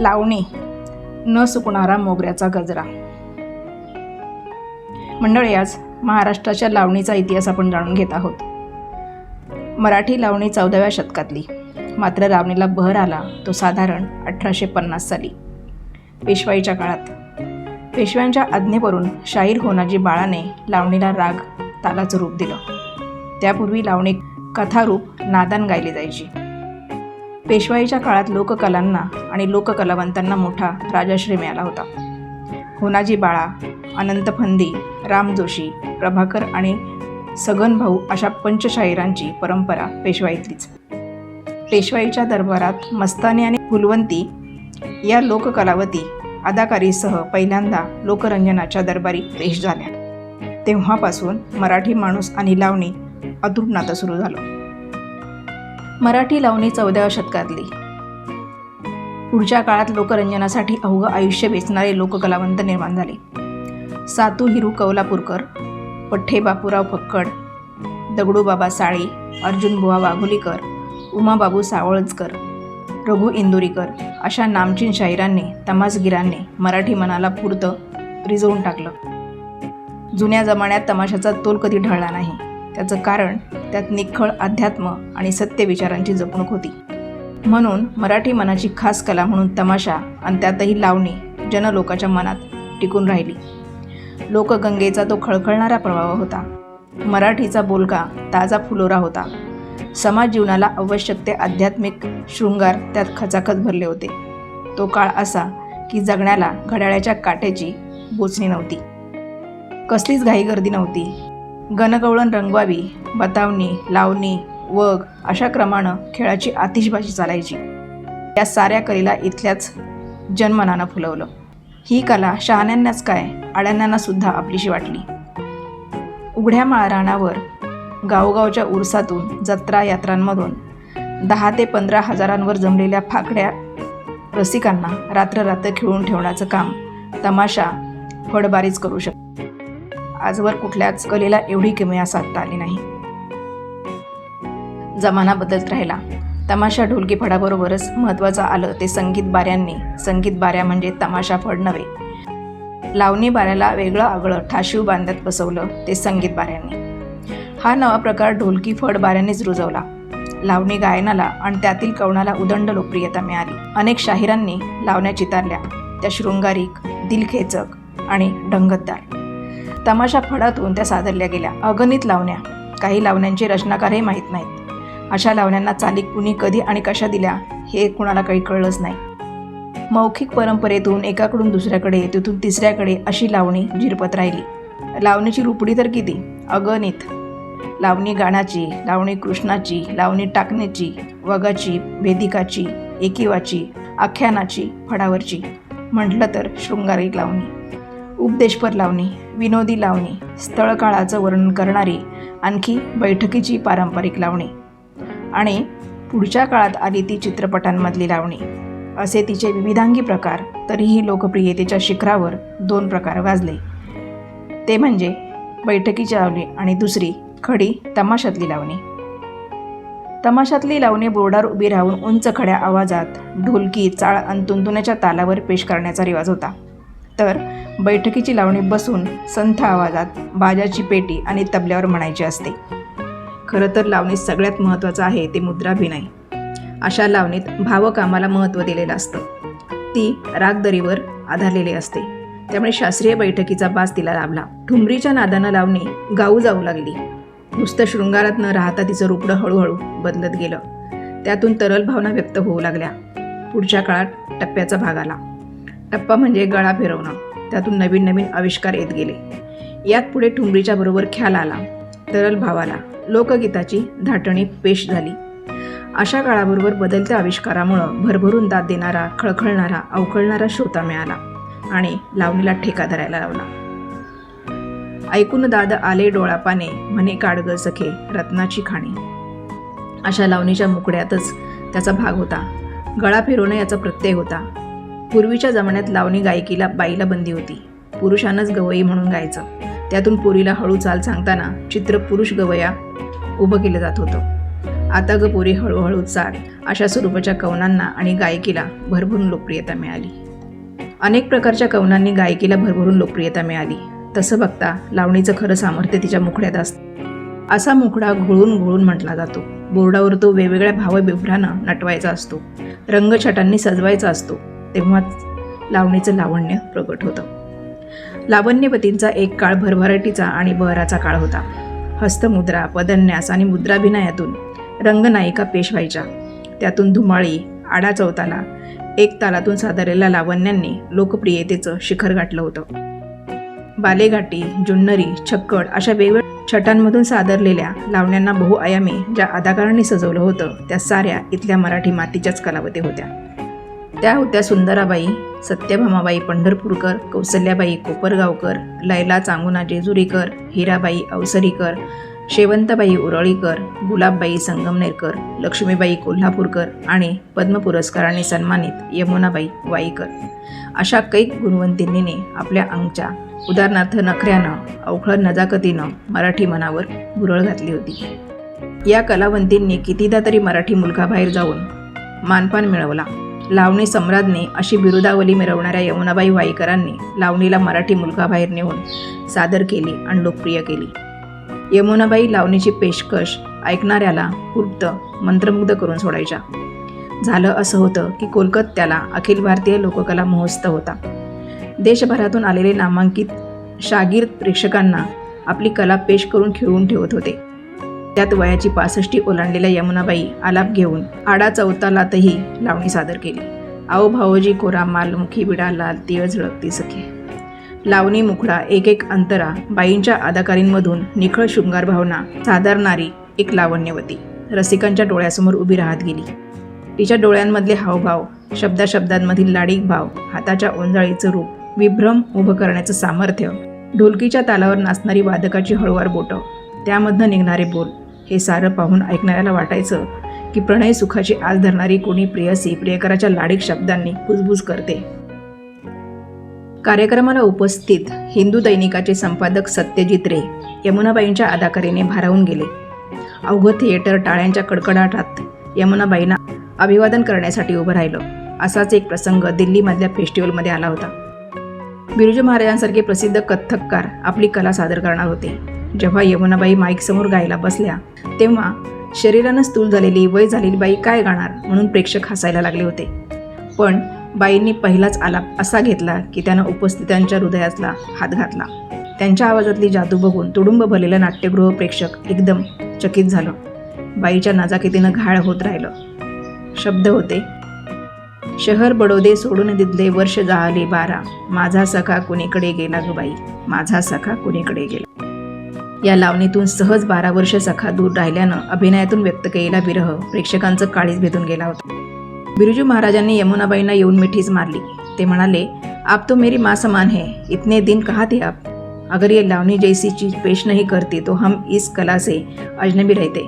लावणी. न सुकणारा मोगऱ्याचा गजरा. मंडळी आज महाराष्ट्राच्या लावणीचा इतिहास आपण जाणून घेत आहोत. मराठी लावणी चौदाव्या शतकातली. मात्र लावणीला बहर आला तो साधारण अठराशे पन्नास साली. पेशवाईच्या काळात. पेशव्यांच्या आज्ञेवरून शाहीर होनाजी बाळाने लावणीला राग तालाचं रूप दिलं. त्यापूर्वी लावणी कथारूप नादान गायली जायची. पेशवाईच्या काळात लोककलांना आणि लोककलावंतांना मोठा राजाश्री मिळाला होता. होनाजी बाळा अनंत फंदी राम जोशी प्रभाकर आणि सगन भाऊ अशा पंचशाहिरांची परंपरा पेशवाईतलीच. पेशवाईच्या दरबारात मस्तानी आणि फुलवंती या लोककलावती अदाकारीसह पहिल्यांदा लोकरंजनाच्या दरबारी पेश झाल्या. तेव्हापासून मराठी माणूस आणि लावणी अतूट नातं सुरू झालं. मराठी लावणी चौदाव्या शतकातली. पुढच्या काळात लोकरंजनासाठी अवघं आयुष्य वेचणारे लोककलावंत निर्माण झाले. सातू हिरू कौलापूरकर पठ्ठे बापूराव फक्कड दगडूबाबा साळी अर्जुनबुवा वाघोलीकर उमाबाबू सावळजकर रघु इंदुरीकर अशा नामचीन शाहिरांनी तमासगिरांनी मराठी मनाला पुरतं रिजवून टाकलं. जुन्या जमान्यात तमाशाचा तोल कधी ढळला नाही. त्याचं कारण त्यात निखळ अध्यात्म आणि सत्य विचारांची जपणूक होती. म्हणून मराठी मनाची खास कला म्हणून तमाशा आणि त्यातही लावणी जनलोकाच्या मनात टिकून राहिली. लोकगंगेचा तो खळखळणारा प्रवाह होता. मराठीचा बोलका ताजा फुलोरा होता. समाज जीवनाला आवश्यक ते आध्यात्मिक शृंगार त्यात खचाखच भरले होते. तो काळ असा की जगण्याला घड्याळ्याच्या काट्याची बोचणी नव्हती. कसलीच घाईगर्दी नव्हती. गणगवळण रंगवावी बतावणी लावणी वग अशा क्रमानं खेळाची आतिषबाजी चालायची. या साऱ्या कलेला इथल्याच जन्मनानं फुलवलं. ही कला शहाण्यांनाच काय आड्यांना सुद्धा आपलीशी वाटली. उघड्या माळरानावर गावोगावच्या उरसातून जत्रा यात्रांमधून दहा ते पंधरा हजारांवर जमलेल्या फाकड्या रसिकांना रात्र रात्र खेळून ठेवण्याचं काम तमाशा फडबारीच करू शकतो आजवर कुठल्याच कलेला एवढी किमया साधता आली नाही. जमाना बदलत राहिला. तमाशा ढोलकी फडाबरोबरच महत्त्वाचं आलं ते संगीत बाऱ्यांनी. संगीत बाऱ्या म्हणजे तमाशा फड नव्हे. लावणी बाऱ्याला वेगळं आगळं ठाशीव बांधत बसवलं ते संगीत बाऱ्यांनी. हा नवा प्रकार ढोलकी फड बाऱ्यांनीच रुजवला. लावणी गायनाला आणि त्यातील कवणाला उदंड लोकप्रियता मिळाली. अनेक शाहिरांनी लावण्या चितारल्या. त्या शृंगारिक दिलखेचक आणि ढंगतदार. तमाशा फडातून त्या सादरल्या गेल्या. अगणित लावण्या. काही लावण्यांचे रचनाकारही माहीत नाहीत. अशा लावण्यांना चालीक कुणी कधी आणि कशा दिल्या हे कुणाला काही कळलंच नाही. मौखिक परंपरेतून एकाकडून दुसऱ्याकडे तिथून तिसऱ्याकडे अशी लावणी झिरपत राहिली. लावणीची रुपडी तर किती? अगणित. लावणी गाण्याची लावणी कृष्णाची लावणी टाकण्याची वगाची वेदिकाची एकिवाची आख्यानाची फडावरची. म्हटलं तर शृंगारिक लावणी. उपदेशपर लावणी विनोदी लावणी स्थळकाळाचं वर्णन करणारी आणखी बैठकीची पारंपरिक लावणी. आणि पुढच्या काळात आली ती चित्रपटांमधली लावणी. असे तिचे विविधांगी प्रकार तरीही लोकप्रियतेच्या शिखरावर दोन प्रकार गाजले. ते म्हणजे बैठकीची लावणी आणि दुसरी खडी तमाशातली लावणी. तमाशातली लावणी बोर्डावर उभी राहून उंच खड्या आवाजात ढोलकी चाळ आणि तुंतुण्याच्या तालावर पेश करण्याचा रिवाज होता. तर बैठकीची लावणी बसून संथ आवाजात बाजाची पेटी आणि तबल्यावर म्हणायची असते. खरं तर लावणीत सगळ्यात महत्त्वाचं आहे ते मुद्राभिनय. अशा लावणीत भावकामाला महत्त्व दिलेलं असतं. ती रागदरीवर आधारलेली असते. त्यामुळे शास्त्रीय बैठकीचा बास तिला लाभला. ठुमरीच्या नादानं लावणी गाऊ जाऊ लागली. नुसतं शृंगारात न राहता तिचं रुपडं हळूहळू बदलत गेलं. त्यातून तरल भावना व्यक्त होऊ लागल्या. पुढच्या काळात टप्प्याचा भाग आला. टप्पा म्हणजे गळा फिरवणं. त्यातून नवीन नवीन आविष्कार येत गेले. यात पुढे ठुमरीच्या बरोबर ख्याल आला तरल भावाला लोकगीताची धाटणी पेश झाली. अशा काळाबरोबर बदलत्या आविष्कारामुळं भरभरून दाद देणारा खळखळणारा अवखळणारा श्रोता मिळाला आणि लावणीला ठेका धरायला लावला. ऐकून दाद आले डोळापाने म्हणे काडग सखे रत्नाची खाणी. अशा लावणीच्या मुकड्यातच त्याचा भाग होता. गळा फिरवणं याचा प्रत्यय होता. पूर्वीच्या जमान्यात लावणी गायकीला बाईला बंदी होती. पुरुषानंच गवई म्हणून गायचं. त्यातून पोरीला हळू चाल सांगताना चित्र पुरुष गवया उभं केलं जात होतं. आता ग पोरी हळूहळू चाल अशा स्वरूपाच्या कवनांना आणि गायकीला भरभरून लोकप्रियता मिळाली. अनेक प्रकारच्या कवनांनी गायकीला भरभरून लोकप्रियता मिळाली. तसं बघता लावणीचं खरं सामर्थ्य तिच्या मुखड्यात असतं. असा मुखडा घोळून घोळून म्हटला जातो. बोर्डावर तो वेगवेगळ्या भावबिभ्रानं नटवायचा असतो. रंगछटांनी सजवायचा असतो. तेव्हाच लावणीचं लावण्य प्रगट होतं. लावण्यवतींचा एक काळ भरभराटीचा आणि बहराचा काळ होता. हस्तमुद्रा पदन्यास आणि मुद्राभिनयातून रंगनायिका पेश व्हायच्या. त्यातून धुमाळी आडा चौताला एक तालातून सादरलेल्या लावण्यांनी लोकप्रियतेचं शिखर गाठलं होतं. बालेघाटी जुन्नरी छक्कड अशा वेगवेगळ्या छटांमधून सादरलेल्या लावण्यांना बहुआयामी ज्या अदाकारांनी सजवलं होतं त्या साऱ्या इथल्या मराठी मातीच्याच कलावती होत्या. हो त्या होत्या सुंदराबाई सत्यभामाबाई पंढरपूरकर कौसल्याबाई कोपरगावकर लैला चांगुना जेजुरीकर हिराबाई अवसरीकर शेवंतबाई उरळीकर गुलाबबाई संगमनेरकर लक्ष्मीबाई कोल्हापूरकर आणि पद्म पुरस्काराने सन्मानित यमुनाबाई वाईकर. अशा कैक गुणवंतिनीने आपल्या अंगच्या उदाहरणार्थ नखऱ्यानं अवखळ नजाकतीनं मराठी मनावर भुरळ घातली होती. या कलावंतींनी कितीदा तरी मराठी मुलगाबाहेर जाऊन मानपान मिळवला. लावणी सम्राज्ञी अशी बिरुदावली मिरवणाऱ्या यमुनाबाई वाईकरांनी लावणीला मराठी मुलगाबाहेर नेऊन सादर केली आणि लोकप्रिय केली. यमुनाबाई लावणीची पेशकश ऐकणाऱ्याला पूर्त मंत्रमुग्ध करून सोडायच्या. झालं असं होतं की कोलकात्याला अखिल भारतीय लोककला महोत्सव होता. देशभरातून आलेले नामांकित शागीर प्रेक्षकांना आपली कला पेश करून खिळवून ठेवत होते. त्यात वयाची पासष्टी ओलांडलेल्या यमुनाबाई आलाप घेऊन आडा चौतालातही लावणी सादर केली. आओ भावोजी कोरा मालमुखी विडा लाल तिळ झळकती सखी. लावणी मुखडा एक एक अंतरा बाईंच्या अदाकारींमधून निखळ शृंगार भावना साधारणारी एक लावण्यवती. रसिकांच्या डोळ्यासमोर उभी राहत गेली. तिच्या डोळ्यांमधले हावभाव शब्दाशब्दांमधील लाडीक भाव हाताच्या ओंजाळीचं रूप विभ्रम उभं करण्याचं सामर्थ्य ढोलकीच्या तालावर नाचणारी वादकाची हळूवार बोटं त्यामधनं निघणारे बोल हे सारं पाहून ऐकणाऱ्याला वाटायचं की प्रणय सुखाची आस धरणारी कोणी प्रेयसी प्रियकराच्या लाडीक शब्दांनी कुजबुज करते. कार्यक्रमाला उपस्थित हिंदू दैनिकाचे संपादक सत्यजित रे यमुनाबाईंच्या अदाकारीने भारावून गेले. अवघं थिएटर टाळ्यांच्या कडकडाटात यमुनाबाईंना अभिवादन करण्यासाठी उभं राहिलं. असाच एक प्रसंग दिल्लीमधल्या फेस्टिवलमध्ये आला होता. बिरुज महाराजांसारखे प्रसिद्ध कथ्थककार आपली कला सादर करणार होते. जेव्हा यमुनाबाई माईकसमोर गायला बसल्या तेव्हा शरीरानं स्थूल झालेली वय झालेली बाई काय गाणार म्हणून प्रेक्षक हसायला लागले होते. पण बाईंनी पहिलाच आलाप असा घेतला की त्यानं उपस्थितांच्या हृदयातला हात घातला. त्यांच्या आवाजातली जादू बघून तुडुंब भरलेलं नाट्यगृह प्रेक्षक एकदम चकित झालं. बाईच्या नाजाकितीनं घाळ होत राहिलं. शब्द होते शहर बडोदे सोडून दिदले वर्ष जाहले बारा. माझा सखा कुणीकडे गेला ग बाई? माझा सखा कुणीकडे गेला? या लावणीतून सहज बारा वर्ष सखा दूर राहिल्यानं अभिनयातून व्यक्त केलेला विरह प्रेक्षकांचं काळीच भेदून गेला होता. बिरुजू महाराजांनी यमुनाबाईंना येऊन मिठीच मारली. ते म्हणाले आप तो मेरी माँ समान है इतने दिन कहाँ थे आप? अगर ये लावनी जैसी चीज पेश नहीं करती तो हम इस कला से अजनबी रहते।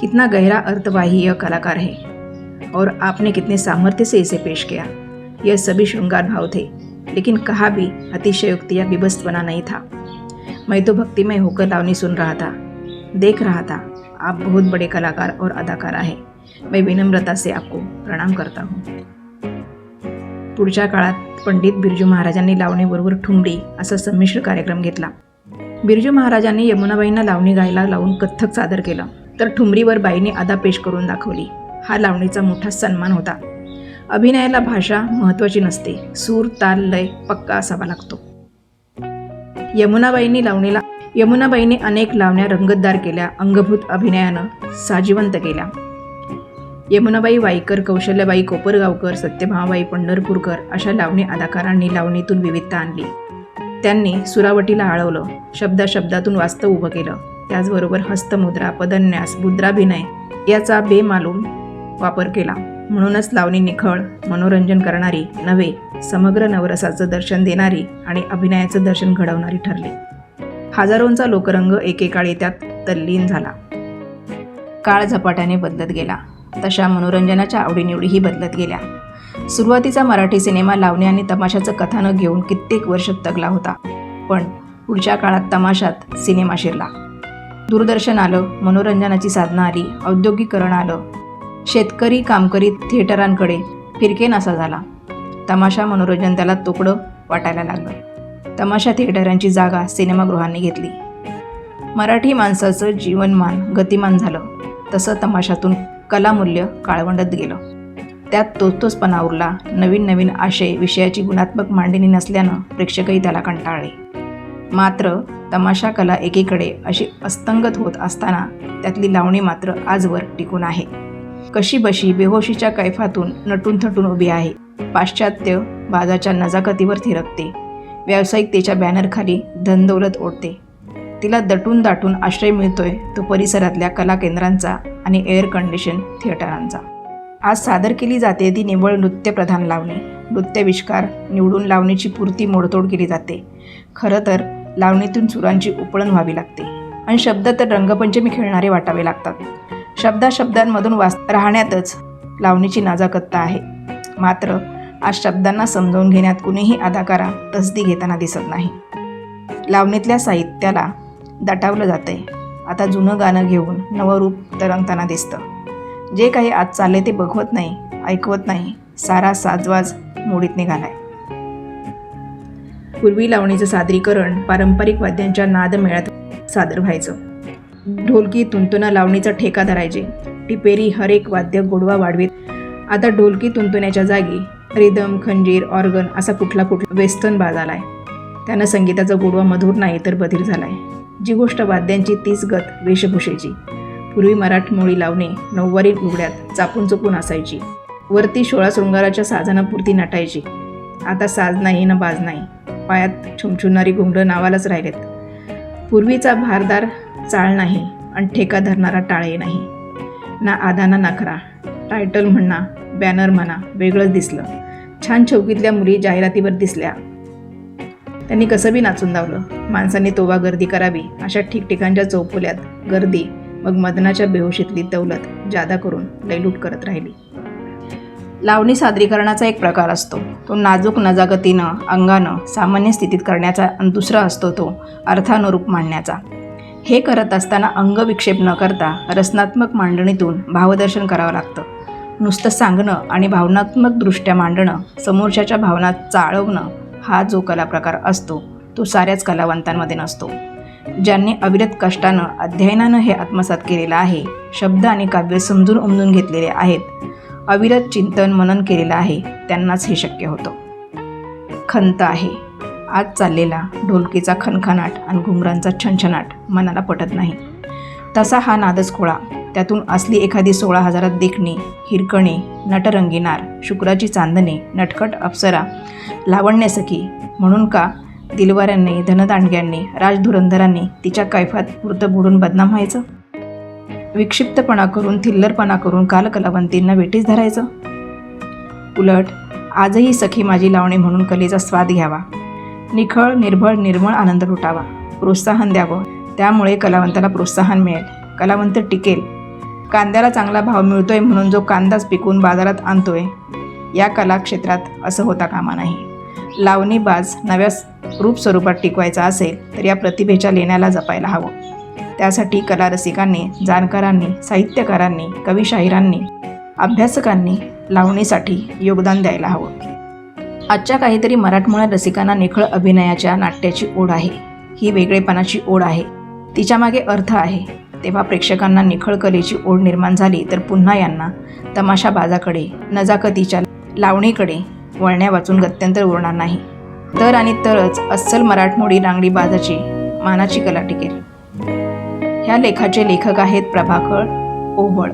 कितना गहरा अर्थवाही यह कलाकार है। और आपने कितने सामर्थ्य से इसे पेश किया। यह सभी श्रृंगार भाव थे लेकिन कहा भी अतिशयोक्ति या विभस्तपना नहीं था। मैं तो भक्तिमय होकर लावनी सुन रहा था। देख रहा था। आप बहुत बड़े कलाकार और अदाकारा है। मैं विनम्रता से आपको प्रणाम करता हूँ। पुढच्या काळात पंडित बिरजू महाराजांनी लावणीबरोबर ठुमरी असा संमिश्र कार्यक्रम घेतला. बिरजू महाराजांनी यमुनाबाईंना लावणी गायला लावून कथ्थक सादर केलं. तर ठुमरीवर बाईंनी अदा पेश करून दाखवली. हा लावणीचा मोठा सन्मान होता. अभिनयाला भाषा महत्त्वाची नसते. सूर ताल लय पक्का असावा लागतो. यमुनाबाईंनी लावणीला यमुनाबाईंनी अनेक लावण्या रंगतदार केल्या अंगभूत अभिनयानं साजिवंत केल्या. यमुनाबाई वाईकर कौशल्यबाई कोपरगावकर सत्यभामाबाई पंढरपूरकर अशा लावणी अदाकारांनी लावणीतून विविधता आणली. त्यांनी सुरावटीला आळवलं शब्दाशब्दातून वास्तव उभं केलं. त्याचबरोबर हस्तमुद्रा पदन्यास मुद्राभिनय याचा बेमालूम वापर केला. म्हणूनच लावणी निखळ मनोरंजन करणारी नव्हे समग्र नवरसाचं दर्शन देणारी आणि अभिनयाचं दर्शन घडवणारी ठरली. हजारोंचा लोकरंग एकेकाळी त्यात तल्लीन झाला. काळ झपाट्याने बदलत गेला. तशा मनोरंजनाच्या आवडीनिवडीही बदलत गेल्या. सुरुवातीचा मराठी सिनेमा लावणी आणि तमाशाचं कथानक घेऊन कित्येक वर्ष तगला होता. पण पुढच्या काळात तमाशात सिनेमा शिरला. दूरदर्शन आलं मनोरंजनाची साधनं आली औद्योगिकरण आलं शेतकरी कामकरी थिएटरांकडे फिरकेन असा झाला. तमाशा मनोरंजन त्याला तोकडं वाटायला लागलं. तमाशा थिएटरांची जागा सिनेमागृहांनी घेतली. मराठी माणसाचं जीवनमान गतिमान झालं. तसं तमाशातून कलामूल्य काळवंडत गेलं. त्यात तोचतोचपणा उरला. नवीन नवीन आशय विषयाची गुणात्मक मांडणी नसल्यानं प्रेक्षकही त्याला कंटाळले. मात्र तमाशा कला एकीकडे अशी अस्तंगत होत असताना त्यातली लावणी मात्र आजवर टिकून आहे. कशी बशी बेहोशीच्या कैफातून नटून थटून उभी आहे. पाश्चात्य बाजाच्या नजाकतीवर थिरकते. व्यावसायिकतेच्या बॅनरखाली धनदौलत ओढते. तिला दटून दाटून आश्रय मिळतोय तो परिसरातल्या कला केंद्रांचा आणि एअर कंडिशन थिएटरांचा आज सादर केली जाते ती निव्वळ नृत्यप्रधान लावणी. नृत्यविष्कार निवडून लावणीची पूर्ती मोडतोड केली जाते. खरं तर लावणीतून सुरांची उपळण व्हावी लागते. आणि शब्द तर रंगपंचमी खेळणारे वाटावे लागतात. शब्दाशब्दांमधून वाच राहण्यातच लावणीची नाजाकत्ता आहे. मात्र आज शब्दांना समजावून घेण्यात कुणीही अदाकारा तसदी घेताना दिसत नाही. लावणीतल्या साहित्याला दटावलं जातंय. आता जुनं गाणं घेऊन नवं रूप तरंगताना दिसतं. जे काही आज चालले ते बघवत नाही ऐकवत नाही सारा साजवाज मोडीत निघालाय. पूर्वी लावणीचं सादरीकरण पारंपरिक वाद्यांच्या नादमेळ्यात सादर व्हायचं. ढोलकी तुंतुना लावणीचा ठेका धरायचे. टिपेरी हरेक वाद्य गोडवा वाढवीत. आता ढोलकी तुंतुण्याच्या जागी रिदम खंजीर ऑर्गन असा कुठला कुठला वेस्टर्न बाज आलाय त्यानं संगीताचा गोडवा मधुर नाही तर बधीर झालाय. जी गोष्ट वाद्यांची तीच गत वेशभूषेची. पूर्वी मराठमोळी लावणी नऊवारी लुगड्यात चापून चुपून असायची. वरती सोळा शृंगाराच्या साधनापुरती नटायची. आता साज नाही ना बाज नाही. पायात छुमछुनारी घुंगडं नावालाच राहिलेत. पूर्वीचा भारदार चाळ नाही आणि ठेका धरणारा टाळे नाही. ना आधा ना नखरा टायटल म्हणा बॅनर म्हणा वेगळंच दिसलं. छान चौकीतल्या मुली जाहिरातीवर दिसल्या. त्यांनी कसं बी नाचून लावलं माणसांनी तोवा गर्दी करावी अशा ठिकठिकाणच्या चौपुल्यात गर्दी मग मदनाच्या बेहोशीतली दौलत जादा करून लैलूट करत राहिली. लावणी सादरीकरणाचा एक प्रकार असतो. तो नाजूक नजागतीनं अंगानं सामान्य स्थितीत करण्याचा आणि दुसरा असतो तो अर्थानुरूप मांडण्याचा. हे करत असताना अंगविक्षेप न करता रचनात्मक मांडणीतून भावदर्शन करावं लागतं. नुसतं सांगणं आणि भावनात्मकदृष्ट्या मांडणं समोरच्याच्या भावना चाळवणं हा जो कलाप्रकार असतो तो साऱ्याच कलावंतांमध्ये नसतो. ज्यांनी अविरत कष्टानं अध्ययनानं हे आत्मसात केलेलं आहे शब्द आणि काव्य समजून उमजून घेतलेले आहेत अविरत चिंतन मनन केलेलं आहे त्यांनाच हे शक्य होतं. खंत आहे. आज चाललेला ढोलकीचा खनखनाट आणि घुंगरांचा छनछनाट मनाला पटत नाही. तसा हा नादच खोळा. त्यातून असली एखादी सोळा हजारात देखणे हिरकणे नटरंगीनार शुक्राची चांदणे नटखट अप्सरा लावण्यसखी म्हणून का दिलवाऱ्यांनी धनदांडग्यांनी राजधुरंधरांनी तिच्या कैफात पुरतं बुडून बदनाम व्हायचं? विक्षिप्तपणा करून थिल्लरपणा करून कालकलावंतींना वेटीस धरायचं? उलट आजही सखी माझी लावणी म्हणून कलेचा स्वाद घ्यावा. निखळ निर्भळ निर्मळ आनंद लुटावा. प्रोत्साहन द्यावं. त्यामुळे कलावंताला प्रोत्साहन मिळेल. कलावंत टिकेल. कांद्याला चांगला भाव मिळतोय म्हणून जो कांदाच पिकून बाजारात आणतोय या कलाक्षेत्रात असं होता कामा नाही. लावणी बाज नव्या रूप स्वरूपात टिकवायचा असेल तर या प्रतिभेच्या लेण्याला जपायला हवं. त्यासाठी कलारसिकांनी जाणकारांनी साहित्यकारांनी कवीशाहिरांनी अभ्यासकांनी लावणीसाठी योगदान द्यायला हवं. आजच्या काहीतरी मराठमोळ्या रसिकांना निखळ अभिनयाच्या नाट्याची ओढ आहे. ही वेगळेपणाची ओढ आहे. तिच्यामागे अर्थ आहे. तेव्हा प्रेक्षकांना निखळ कलेची ओढ निर्माण झाली तर पुन्हा यांना तमाशा बाजाकडे नजाकतीच्या लावणीकडे वळण्या वाचून गत्यंतर उरणार नाही. तर आणि तरच अस्सल मराठमोळी रांगडी बाजाची मानाची कला टिकेल ह्या लेखाचे लेखक आहेत प्रभाकर ओबळ.